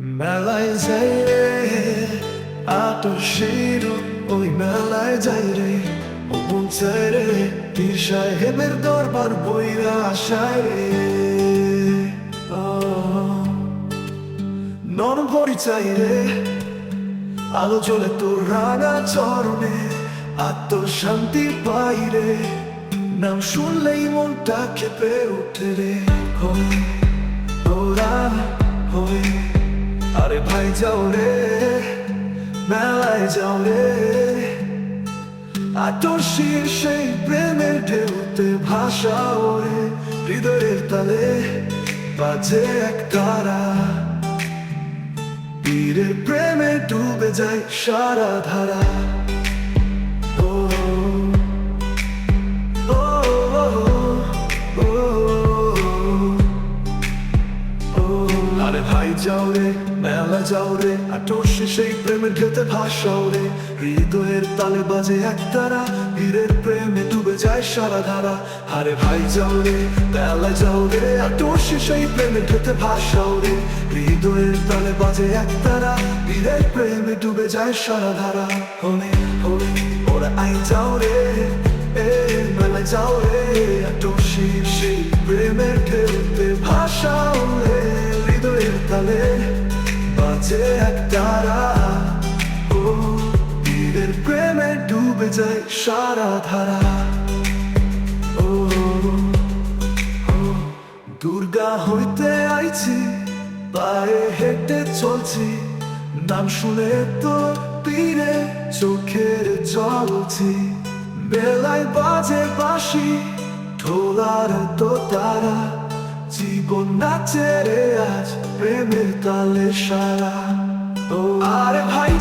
মেলায় যাই রে আতসির ওই মেলায় যাই রে। ও রে, পীর সাহেবের দরবার বইরা আসায় রে। নরম ভরি চাই রে, আলো জ্বলে তোর রাঙা চরণে, আত্মশান্তি পাই রে। নাম শুনলেই মনটা খেপে উঠে রে হই ওরা হই আরে ভাই যাও রে, মেলায় যাও রে। আতসীর সেই প্রেমের ঢেউতে ভাষা রে হৃদয়ের তালে বাজে এক তারা। পীরের প্রেমে ডুবে যায় সারা ধারা। আরে ভাই যাও রে, মেলা যাও রে আটশে সেই প্রেমের ঢেতে ভাসাও রে। হৃদয়ের তালে বাজে এক তারা, বীরের প্রেমে ডুবে যায় সারা ধারা। আরে ভাই যাও রে, মেলা যাও রে আটশে সেই প্রেমের ঢেতে ভাসাও রে। হৃদয়ের তালে বাজে এক তারা, বীরের প্রেমে ডুবে যায় সারা ধারা। হলে হলে ওরা আই যাও রে, এ মেলা যাও রে আটশে সেই হৃদয়ের তালে বাজে এক তারা। ও বীরের প্রেমে ডুবে যায় সারা ধারা। ও দুর্গা হইতে আইছি, পায়ে হেঁটে চলছি। নাম শুনে তো তীরে চোখের চলছি বেলায় বাজে বাসি ঢোলার তো তারা। জীবন না রে আজ প্রেমের তালে সারা। ও আরে ভাই